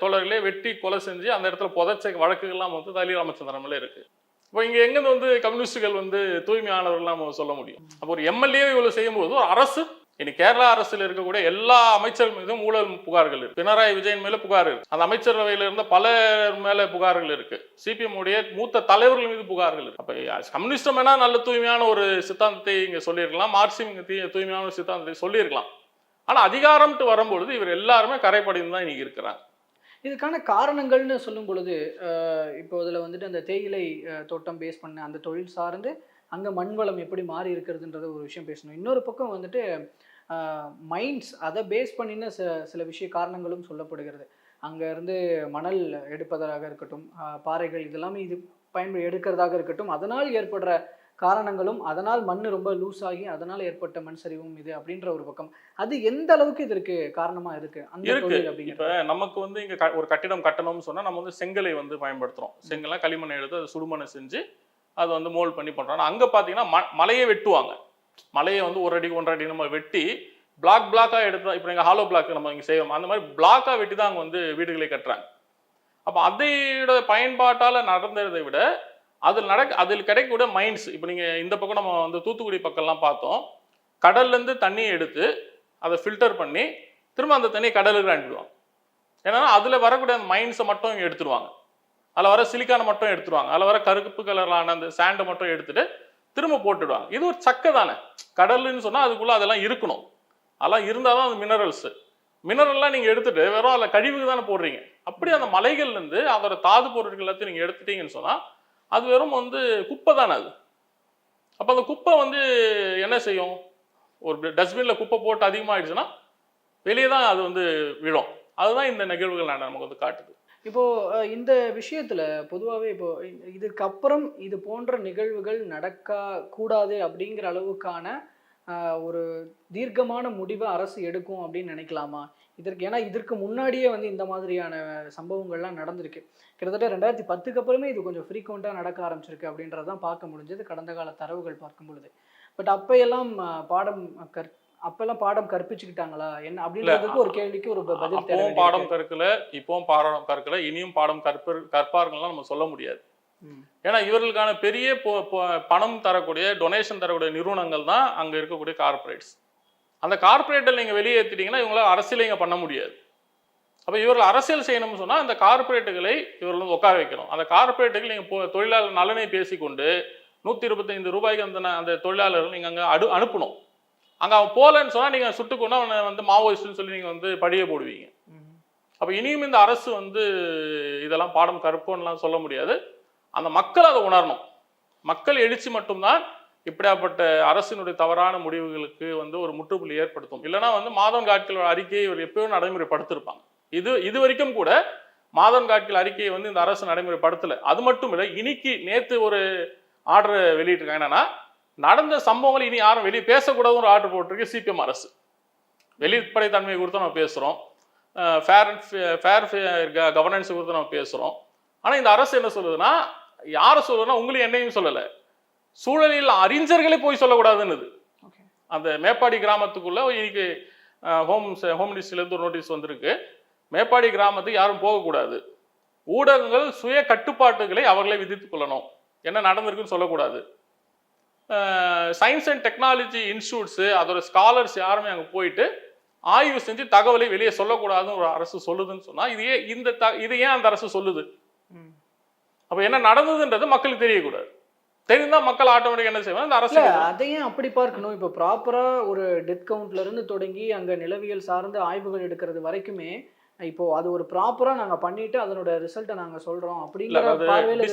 தோழர்களே வெட்டி கொலை செஞ்சு அந்த இடத்துல புதைச்ச வழக்குகள்லாம் வந்து தலி ராமச்சந்திரன் மேலே இருக்கு. இப்போ இங்கே எங்கேருந்து வந்து கம்யூனிஸ்டுகள் வந்து தூய்மையானவர்கள்லாம் நம்ம சொல்ல முடியும்? அப்போ ஒரு எம்எல்ஏ இவ்வளோ செய்யும்போது ஒரு அரசு இனி கேரளா அரசில் இருக்கக்கூடிய எல்லா அமைச்சர் மீதும் ஊழல் புகார்கள் இருக்கு. பினராயி விஜயன் மேல புகார் இருக்கு. அந்த அமைச்சரவையில் இருந்த பலர் மேல புகார்கள் இருக்கு. சிபிஎம் உடைய மூத்த தலைவர்கள் மீது புகார்கள் இருக்கு. அப்ப கம்யூனிஸ்டம் வேணா நல்ல தூய்மையான ஒரு சித்தாந்தத்தை இங்க சொல்லியிருக்கலாம். மார்க்சியம் தீ- தூய்மையான ஒரு சித்தாந்தத்தை சொல்லியிருக்கலாம். ஆனால் அதிகாரம்ட்டு வரும்பொழுது இவர் எல்லாருமே கரைப்படிந்து தான் இன்னைக்கு இருக்கிறாங்க இதுக்கான காரணங்கள்னு சொல்லும் பொழுது இப்போ இதில் வந்துட்டு அந்த தேயிலை தோட்டம் பேஸ் பண்ண அந்த தொழில் சார்ந்து அங்கே மண் வளம் எப்படி மாறி இருக்கிறதுன்றத ஒரு விஷயம் பேசணும். இன்னொரு பக்கம் வந்துட்டு மைண்ட்ஸ் அதை பேஸ் பண்ணின ச சில விஷய காரணங்களும் சொல்லப்படுகிறது. அங்கேருந்து மணல் எடுப்பதாக இருக்கட்டும் பாறைகள் இதெல்லாமே இது பயன்படு எடுக்கிறதாக இருக்கட்டும் அதனால் ஏற்படுற காரணங்களும் அதனால் மண் ரொம்ப லூஸ் ஆகி அதனால் ஏற்பட்ட மண் சரிவும் இது அப்படின்ற ஒரு பக்கம். அது எந்த அளவுக்கு இதற்கு காரணமா இருக்கு? அந்த இருக்கு. இப்ப நமக்கு வந்து இங்க ஒரு கட்டிடம் கட்டணும்னு சொன்னா நம்ம வந்து செங்கலை வந்து பயன்படுத்துறோம். செங்கலை களிமண்ணை எடுத்து அதை சுடுமண்ணை செஞ்சு அது வந்து மோல்ட் பண்ணி பண்றோம். ஆனா அங்க பாத்தீங்கன்னா ம மலையை வெட்டுவாங்க. மலையை வந்து ஒரு அடி ஒன்றரை அடி நம்ம வெட்டி பிளாக் பிளாக்கா எடுத்து இப்போ எங்க ஹாலோ பிளாக் நம்ம இங்க செய்வோம். அந்த மாதிரி பிளாக்கா வெட்டி தான் அங்க வந்து வீடுகளை கட்டுறாங்க. அப்ப அதையோட பயன்பாட்டால நடந்ததை விட அதில் நடக்க அதில் கிடைக்கக்கூடிய மைண்ட்ஸ் இப்போ நீங்கள் இந்த பக்கம் நம்ம வந்து தூத்துக்குடி பக்கம்லாம் பார்த்தோம். கடல்லேருந்து தண்ணியை எடுத்து அதை ஃபில்டர் பண்ணி திரும்ப அந்த தண்ணியை கடலுக்கு அனுப்பிடுவாங்க. ஏன்னா அதில் வரக்கூடிய அந்த மைன்ஸை மட்டும் இங்கே எடுத்துருவாங்க அதில் வர சிலிக்கானை மட்டும் எடுத்துருவாங்க அதில் வர கருப்பு கலரான அந்த சாண்டை மட்டும் எடுத்துட்டு திரும்ப போட்டுடுவாங்க. இது ஒரு சக்கை தானே. கடல்னு சொன்னால் அதுக்குள்ளே அதெல்லாம் இருக்கணும். அதெல்லாம் இருந்தால் தான் அந்த மினரல்ஸு மினரல்லாம் நீங்கள் எடுத்துட்டு வெறும் அதில் கழிவுக்கு தானே போடுறீங்க. அப்படி அந்த மலைகள்லேருந்து அதோட தாது பொருட்கள் எல்லாத்தையும் நீங்கள் எடுத்துட்டீங்கன்னு சொன்னால் அது வெறும் வந்து குப்பை தானே அது. அப்போ அந்த குப்பை வந்து என்ன செய்யும்? ஒரு டஸ்ட்பினில் குப்பை போட்டு அதிகமாகிடுச்சுன்னா வெளியே தான் அது வந்து விழும். அதுதான் இந்த நிகழ்வுகள் நான் நமக்கு வந்து காட்டுது. இப்போ இந்த விஷயத்துல பொதுவாகவே இப்போ இதுக்கப்புறம் இது போன்ற நிகழ்வுகள் நடக்க கூடாது அப்படிங்கிற அளவுக்கான ஒரு தீர்க்கமான முடிவை அரசு எடுக்கும் அப்படின்னு நினைக்கலாமா? இதற்கு ஏன்னா இதற்கு முன்னாடியே வந்து இந்த மாதிரியான சம்பவங்கள்லாம் நடந்திருக்கு. கிட்டத்தட்ட ரெண்டாயிரத்தி பத்துக்கு அப்புறமே இது கொஞ்சம் ஃப்ரீக்வெண்ட்டாக நடக்க ஆரம்பிச்சிருக்கு அப்படின்றதான் பார்க்க முடிஞ்சது கடந்த கால தரவுகள் பார்க்கும் பொழுது. பட் அப்பையெல்லாம் பாடம் கற் அப்பெல்லாம் பாடம் கற்பிச்சுக்கிட்டாங்களா? என்ன அப்படின்றதுக்கு ஒரு கேள்விக்கு ஒரு பதில் வேண்டியிருக்கு. பாடம் கற்கல இப்பவும் பாடம் கற்கல இனியும் பாடம் கற்பர் கற்பார்கள்லாம் நம்ம சொல்ல முடியாது. ஏன்னா இவர்களுக்கான பெரிய பணம் தரக்கூடிய டொனேஷன் தரக்கூடிய நிறுவனங்கள் தான் அங்க இருக்கக்கூடிய கார்ப்பரேட்ஸ் அந்த கார்ப்பரேட்டை நீங்க வெளியேற்றிட்டீங்கன்னா இவங்களால அரசியலை இங்க பண்ண முடியாது. அப்ப இவர்கள் அரசியல் செய்யணும்னு சொன்னா அந்த கார்ப்பரேட்டுகளை இவர்கள் வந்து உட்கார வைக்கணும். அந்த கார்ப்பரேட்டுகள் நீங்க பொ- தொழிலாளர் நலனை பேசிக்கொண்டு நூத்தி இருபத்தைந்து ரூபாய்க்கு அந்த அந்த தொழிலாளர்கள் நீங்க அங்க அடு அனுப்பணும். அங்க அவன் போகலன்னு சொன்னா நீங்க சுட்டுக்கொண்டு அவனை வந்து மாவோயிஸ்ட்னு சொல்லி நீங்க வந்து படிய போடுவீங்க. அப்ப இனியும் இந்த அரசு வந்து இதெல்லாம் பாடம் கற்போம்லாம் சொல்ல முடியாது. அந்த மக்கள் அதை உணரணும். மக்கள் எழுச்சி மட்டும்தான் இப்படியாப்பட்ட அரசினுடைய தவறான முடிவுகளுக்கு வந்து ஒரு முற்றுப்புள்ளி ஏற்படுத்தும். இல்லைன்னா வந்து மாதம் காட்களோட அறிக்கையை இவர் எப்பயும் நடைமுறைப்படுத்திருப்பாங்க. இது இது வரைக்கும் கூட மாதம் காட்கள் அறிக்கையை வந்து இந்த அரசு நடைமுறைப்படுத்தலை. அது மட்டும் இல்லை இன்னைக்கு நேற்று ஒரு ஆர்டர் வெளியிட்டிருக்காங்க. என்னன்னா நடந்த சம்பவங்கள் இனி யாரும் வெளியே பேசக்கூடாதுன்னு ஒரு ஆர்டர் போட்டிருக்கு சிபிஎம் அரசு. வெளிப்படை தன்மையை குறித்து நம்ம பேசுகிறோம் ஃபேர் ஃபேர் கவர்னன்ஸ் குறித்து நம்ம பேசுகிறோம் ஆனால் இந்த அரசு என்ன சொல்லுதுன்னா யாரை சொல்லுதுன்னா உங்களையும் என்னையும் சொல்லலை. சூழலில் அறிஞர்களே போய் சொல்லக்கூடாதுன்னுது. Okay. அந்த மேப்பாடி கிராமத்துக்குள்ள இன்னைக்கு ஹோம் ஹோம் மினிஸ்ட்ரிலேருந்து ஒரு நோட்டீஸ் வந்திருக்கு. மேப்பாடி கிராமத்துக்கு யாரும் போகக்கூடாது. ஊடகங்கள் சுய கட்டுப்பாட்டுகளை அவர்களே விதித்துக் கொள்ளணும். என்ன நடந்திருக்குன்னு சொல்லக்கூடாது. சயின்ஸ் அண்ட் டெக்னாலஜி இன்ஸ்டியூட்ஸு அதோட ஸ்காலர்ஸ் யாருமே அங்கே போயிட்டு ஆய்வு செஞ்சு தகவலை வெளியே சொல்லக்கூடாதுன்னு ஒரு அரசு சொல்லுதுன்னு சொன்னால் இது ஏன் இந்த த இது ஏன் அந்த அரசு சொல்லுது. அப்போ என்ன நடந்ததுன்றது மக்களுக்கு தெரியக்கூடாது. தெரிந்தால் மக்கள் ஆட்டோமேட்டிக் என்ன செய்வாங்க? அந்த அரசு அதையும் அப்படி பார்க்கணும். இப்போ ப்ராப்பரா ஒரு டெத் கவுண்ட்ல இருந்து தொடங்கி அங்க நிலவியல் சார்ந்த ஆய்வுகள் எடுக்கிறது வரைக்குமே இப்போ அது ஒரு ப்ராப்பரா நாங்க பண்ணிட்டு அதனோட ரிசல்ட்டை நாங்க சொல்றோம் அப்படிங்கிற பார்வையில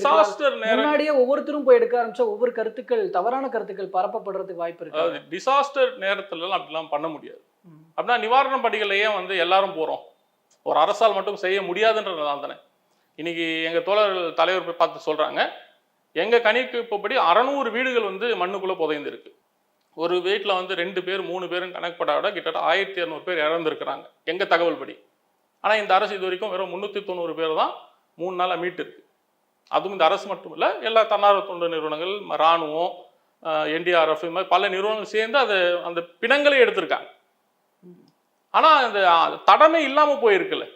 முன்னாடியே ஒவ்வொருத்தரும் போய் எடுக்க ஆரம்பிச்சா ஒவ்வொரு கருத்துக்கள் தவறான கருத்துக்கள் பரப்பப்படுறதுக்கு வாய்ப்பு இருக்கு? டிசாஸ்டர் நேரத்துலலாம் அப்படிலாம் பண்ண முடியாது. அப்படின்னா நிவாரண பணிகள்ல ஏன் வந்து எல்லாரும் போறோம். ஒரு அரசால் மட்டும் செய்ய முடியாதுன்றதுனால தானே. இன்னைக்கு எங்க தோழர்கள் தலைவர் போய் பார்த்து சொல்றாங்க. எங்கள் கணிப்புப்படி அறநூறு வீடுகள் வந்து மண்ணுக்குள்ளே புதைந்துருக்கு. ஒரு வீட்டில் வந்து ரெண்டு பேர் மூணு பேரும் கணக்குப்பட விட கிட்டத்தட்ட ஆயிரத்தி இரநூறு பேர் இறந்துருக்கிறாங்க எங்கள் தகவல் படி. ஆனால் இந்த அரசு இது வரைக்கும் வெறும் முந்நூற்றி தொண்ணூறு பேர் தான் மூணு நாளாக மீட்டுருக்கு. அதுவும் இந்த அரசு மட்டும் இல்லை எல்லா தன்னார்வ தொண்டு நிறுவனங்கள் இராணுவம் ராணுவம் என்டிஆர்எஃப் இது மாதிரி பல நிறுவனங்கள் சேர்ந்து அது அந்த பிணங்களே எடுத்திருக்காங்க. ஆனால் அந்த தடமே இல்லாமல் போயிருக்குல்ல.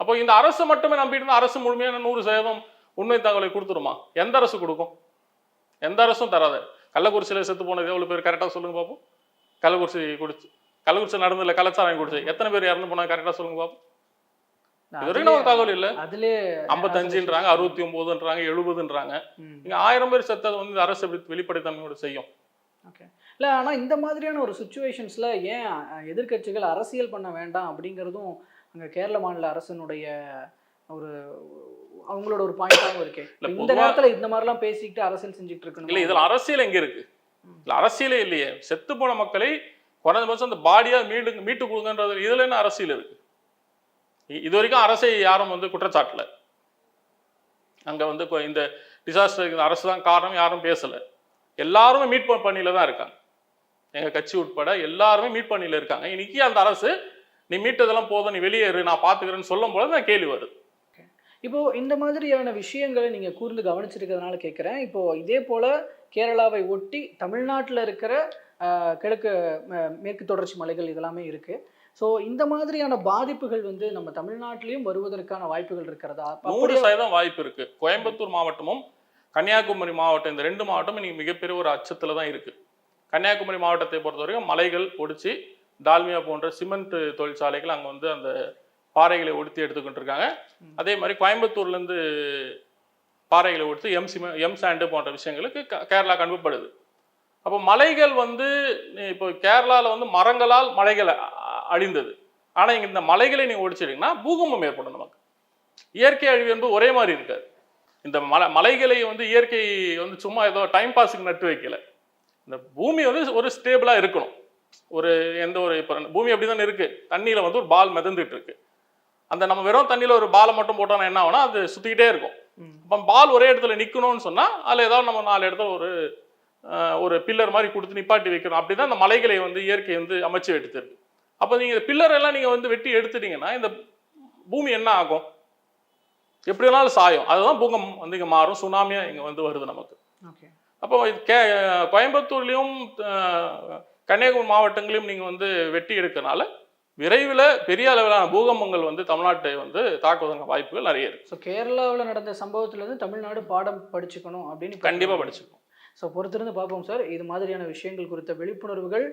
அப்போ இந்த அரசு மட்டுமே நம்பிட்டு இருந்தால் அரசு முழுமையான நூறு சதவீதம் உண்மை தகவலை கொடுத்துருமா எந்த அரசு கொடுக்கும்? எந்த அரசும் தராது. கள்ளக்குறிச்சியில் செத்து போனது எவ்வளவு பேர்? கரெக்டாக சொல்லுங்க பார்ப்போம் கள்ளக்குறிச்சி குடிச்சு கள்ளக்குறிச்சி நடந்ததில்ல கள்ளச்சாராயம் குடிச்சு எத்தனை பேர் இறந்து போனா கரெக்டாக சொல்லுங்க பார்ப்போம் வரைக்கும் தகவல் இல்லை. அதுலயே ஐம்பத்தஞ்சுன்றாங்க அறுபத்தி ஒன்பதுன்றாங்க எழுபதுன்றாங்க. இங்க ஆயிரம் பேர் செத்தது வந்து இந்த அரசு எப்படி வெளிப்படைத்தன்மையோட செய்யும்? ஓகே. இல்லை ஆனால் இந்த மாதிரியான ஒரு சுச்சுவேஷன்ஸில் ஏன் அஹ், எதிர்க்கட்சிகள் அரசியல் பண்ண வேண்டாம் அப்படிங்கிறதும் அங்கே கேரள மாநில அரசினுடைய ஒரு அவங்களோட ஒரு பாயிண்டாகவும் இருக்கு. இந்த நேரத்தில் இந்த மாதிரிலாம் பேசிக்கிட்டு அரசியல் செஞ்சுட்டு இருக்கணும்? இல்ல இதுல அரசியல் எங்க இருக்கு? இல்ல அரசியலே இல்லையே. செத்து போன மக்களை குறைஞ்சபட்சம் அந்த பாடியா மீடு மீட்டு கொடுங்கன்றது இதுல என்ன அரசியல் இருக்கு? இது வரைக்கும் அரசை யாரும் வந்து குற்றச்சாட்டல. அங்க வந்து இந்த டிசாஸ்டருக்கு அரசு தான் காரணம் யாரும் பேசல. எல்லாருமே மீட் பண்ணியில தான் இருக்காங்க. எங்க கட்சி உட்பட எல்லாருமே மீட் பண்ணியில இருக்காங்க. இன்னைக்கு அந்த அரசு நீ மீட்டதெல்லாம் போதும் நீ வெளியேறு நான் பாத்துக்கிறேன்னு சொல்லும் போது தான் கேள்வி வருது. இப்போ இந்த மாதிரியான விஷயங்களை நீங்க கூர்ந்து கவனிச்சிருக்கிறதுனால கேட்குறேன் இப்போ இதே போல கேரளாவை ஒட்டி தமிழ்நாட்டில் இருக்கிற கிழக்கு மேற்கு தொடர்ச்சி மலைகள் இதெல்லாமே இருக்கு. ஸோ இந்த மாதிரியான பாதிப்புகள் வந்து நம்ம தமிழ்நாட்டிலையும் வருவதற்கான வாய்ப்புகள் இருக்கிறதா? நூறு சதவீதம் வாய்ப்பு இருக்கு. கோயம்புத்தூர் மாவட்டமும் கன்னியாகுமரி மாவட்டம் இந்த ரெண்டு மாவட்டமும் இன்னைக்கு மிகப்பெரிய ஒரு அச்சத்துல தான் இருக்கு. கன்னியாகுமரி மாவட்டத்தை பொறுத்த வரைக்கும் மலைகள் ஒடிச்சு டால்மியா போன்ற சிமெண்ட் தொழிற்சாலைகள் அங்க வந்து அந்த பாறைகளை ஒடுத்தி எடுத்துக்கிட்டு இருக்காங்க அதே மாதிரி கோயம்புத்தூர்ல இருந்து பாறைகளை ஒடுத்து எம் சிமெ எம் சாண்டு போன்ற விஷயங்களுக்கு க- கேரளா அனுப்பப்படுது அப்போ மலைகள் வந்து இப்போ கேரளால வந்து மரங்களால் மலைகள் அழிந்தது. ஆனா இங்க இந்த மலைகளை நீங்க ஒடிச்சிட்டீங்கன்னா பூகம்பம் ஏற்படும் நமக்கு. இயற்கை அழிவு என்பது ஒரே மாதிரி இருக்காது. இந்த மலை மலைகளை வந்து இயற்கை வந்து சும்மா ஏதோ டைம் பாஸுக்கு நட்டு வைக்கல. இந்த பூமி வந்து ஒரு ஸ்டேபிளாக இருக்கணும். ஒரு எந்த ஒரு இப்போ பூமி அப்படி தானே இருக்கு. தண்ணியில் வந்து ஒரு பால் மிதந்துட்டு இருக்கு. அந்த நம்ம வெறும் தண்ணியில் ஒரு பாலை மட்டும் போட்டோம்னா என்ன ஆகும்னா அது சுற்றிக்கிட்டே இருக்கும். ம். அப்போ பால் ஒரே இடத்துல நிற்கணும்னு சொன்னால் அதில் ஏதாவது நம்ம நாலு இடத்துல ஒரு ஒரு பில்லர் மாதிரி கொடுத்து நிப்பாட்டி வைக்கணும். அப்படி தான் அந்த மலைகளை வந்து இயற்கை வந்து அமைச்சு எடுத்திருக்கு அப்போ நீங்கள் இந்த பில்லர் எல்லாம் நீங்கள் வந்து வெட்டி எடுத்துட்டீங்கன்னா இந்த பூமி என்ன ஆகும்? எப்படி வேணாலும் சாயும். அதுதான் பூகம் வந்து இங்கே மாறும் சுனாமியாக இங்கே வந்து வருது நமக்கு. ஓகே. அப்போ இது கே கோயம்புத்தூர்லேயும் கன்னியாகுமரி மாவட்டங்களையும் நீங்கள் வந்து வெட்டி எடுக்கனால விரைவில் பெரிய அளவிலான பூகம்பங்கள் வந்து தமிழ்நாட்டை வந்து தாக்குவதற்கான வாய்ப்புகள் நிறைய இருக்கு. ஸோ கேரளாவில் நடந்த சம்பவத்திலேருந்து தமிழ்நாடு பாடம் படிச்சுக்கணும் அப்படின்னு கண்டிப்பாக படிச்சுக்கணும். ஸோ பொறுத்திருந்து பார்ப்போம் சார். இது மாதிரியான விஷயங்கள் குறித்த விழிப்புணர்வுகள்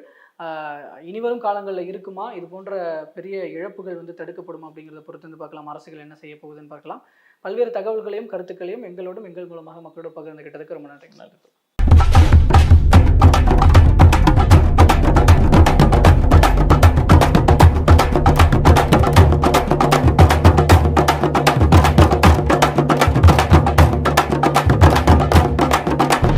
இனிவரும் காலங்களில் இருக்குமா? இது போன்ற பெரிய இழப்புகள் வந்து தடுக்கப்படுமா அப்படிங்கிறத பொறுத்திருந்து பார்க்கலாம். அரசுகள் என்ன செய்ய போகுதுன்னு பார்க்கலாம். பல்வேறு தகவல்களையும் கருத்துக்களையும் எங்களோடும் எங்கள் மூலமாக மக்களோட பகிர்ந்துகிட்டதுக்கு ரொம்ப நன்றி நன்றி.